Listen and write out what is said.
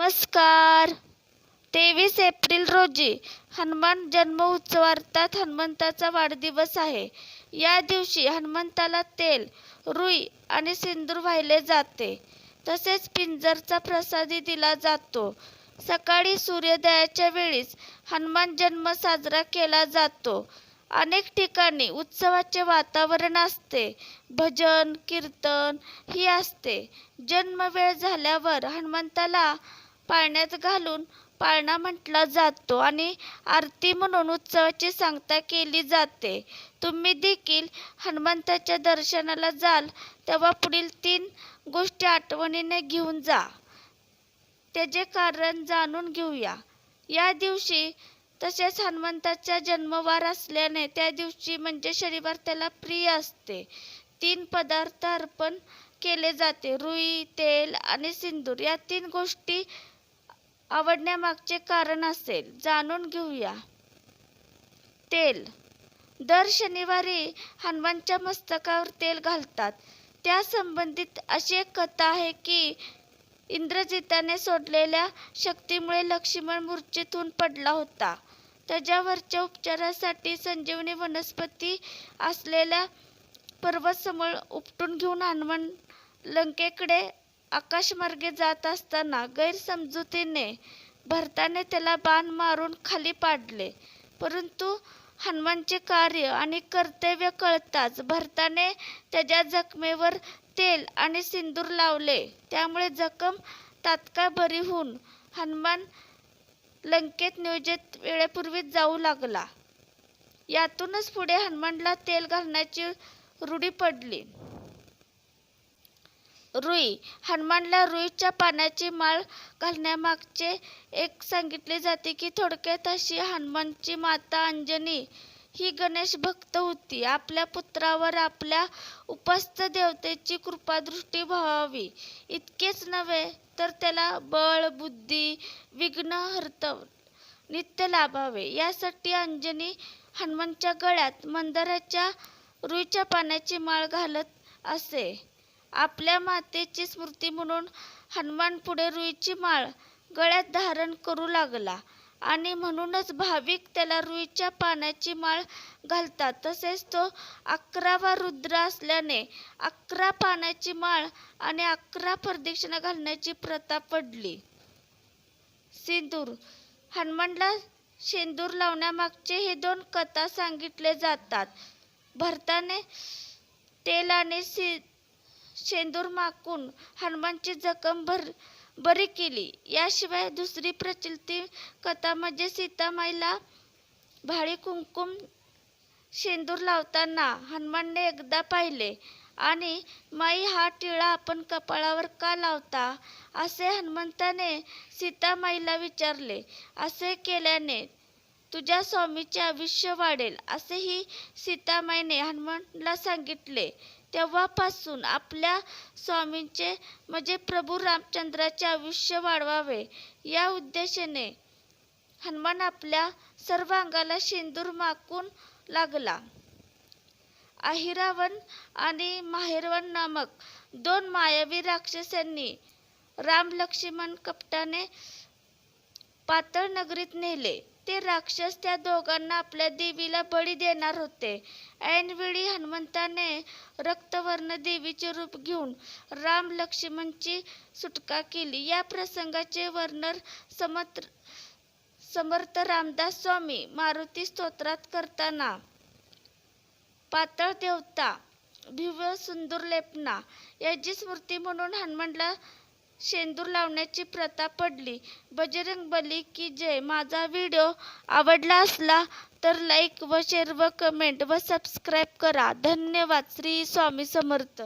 नमस्कार. तेवीस एप्रिल रोजी हनुमान जन्म उत्सवार्थात हनुमंताचा वाढदिवस आहे. या दिवशी हनुमंताला तेल रुई आणि सिंदूर वाहिले जाते. तसेच पिंजरचा प्रसादी दिला जातो. सकाळी सूर्योदयाच्या वेळीस हनुमान जन्म साजरा केला जातो. अनेक ठिकाणी उत्सवाचे वातावरण असते. भजन कीर्तन ही असते. जन्म वेळ झाल्यावर हनुमंताला पाळण्यात घालून पाळणा म्हटला जातो आणि आरती म्हणून उत्सवाची सांगता केली जाते. तुम्ही देखील हनुमंताच्या दर्शनाला जाल तेव्हा पुढील तीन गोष्टी आठवणीने घेऊन जा. त्याचे कारण जाणून घेऊया. या दिवशी तसेच हनुमंताचा जन्मवार असल्याने त्या दिवशी म्हणजे शनिवार त्याला प्रिय असते. तीन पदार्थ अर्पण केले जाते. रुई तेल आणि सिंदूर या तीन गोष्टी आवडण्यामागचे कारण असेल जाणून घेऊया. तेल. दर शनिवारी हनुमानच्या मस्तकावर तेल घालतात. त्या संबंधित अशी एक कथा आहे की इंद्रजिताने सोडलेल्या शक्तीमुळे लक्ष्मण मूर्छेतून पडला होता. त्याच्यावरच्या उपचारासाठी संजीवनी वनस्पती असलेल्या पर्वतसमोर उपटून घेऊन हनुमान लंकेकडे आकाशमार्गे जात असताना गैरसमजुतीने भरताने त्याला बाण मारून खाली पाडले. परंतु हनुमानचे कार्य आणि कर्तव्य कळताच भरताने त्याच्या जखमेवर तेल आणि सिंदूर लावले. त्यामुळे जखम तात्काळ बरी होऊन हनुमान लंकेत नियोजित वेळेपूर्वीच जाऊ लागला. यातूनच पुढे हनुमानला तेल घालण्याची रूढी पडली. रुई. हनुमानला रुईच्या पानाची माळ घालण्यामागचे एक सांगितले जाते की थोडक्यात अशी हनुमानची माता अंजनी ही गणेश भक्त होती. आपल्या पुत्रावर आपल्या उपस्थ देवतेची कृपादृष्टी व्हावी. इतकेच नव्हे तर त्याला बळ बुद्धी विघ्न हरतव नित्य लाभावे. यासाठी अंजनी हनुमानच्या गळ्यात मंदाराच्या रुईच्या पाण्याची माळ घालत असे. आपल्या मातेची स्मृती म्हणून हनुमान पुढे रुईची माळ गळ्यात धारण करू लागला. आणि म्हणूनच भाविक त्याला रुईच्या पानाची माळ घालतात. तसेच तो अकरावा रुद्र असल्याने अकरा पानाची माळ आणि अकरा प्रदक्षिणा घालण्याची प्रथा पडली. सिंदूर. हनुमानला शेंदूर लावण्यामागचे हे दोन कथा सांगितले जातात. भरताने तेल आणि सि शेंदूर माकून हनुमानची जखम भर बरी केली. याशिवाय दुसरी प्रचलित कथा म्हणजे सीतामाईला भाळी कुंकुम शेंदूर लावताना हनुमानने एकदा पाहिले. आणि माई हा टिळा आपण कपाळावर का लावता? असे हनुमंताने सीतामाईला विचारले. असे केल्याने तुझ्या स्वामीचे आयुष्य वाढेल असेही सीतामाईने हनुमानला सांगितले. तेव्हापासून आपल्या स्वामींचे म्हणजे प्रभू रामचंद्राचे आयुष्य वाढवावे. या उद्देशाने हनुमान आपल्या सर्व अंगाला शेंदूर माकून लागला. अहिरावण आणि माहेरवन नामक दोन मायावी राक्षसांनी राम लक्ष्मण कपटाने पातळ नगरीत नेले. ते राक्षस त्या दोघांना आपल्या देवीला बळी देणार होते. ऐनवेळी हनुमंताने रक्तवर्ण देवीचे रूप घेऊन राम लक्ष्मणची सुटका केली. या प्रसंगाचे वर्णन समर्थ समर्थ रामदास स्वामी मारुती स्तोत्रात करताना पातळ देवता भिव्य सुंदर लेपना याची स्मृती म्हणून हनुमानला शेंदूर लावण्याची प्रथा पडली. बजरंग बली की जय. माझा व्हिडिओ आवडला असला तर लाईक व शेअर व कमेंट व सबस्क्राईब करा. धन्यवाद. श्री स्वामी समर्थ.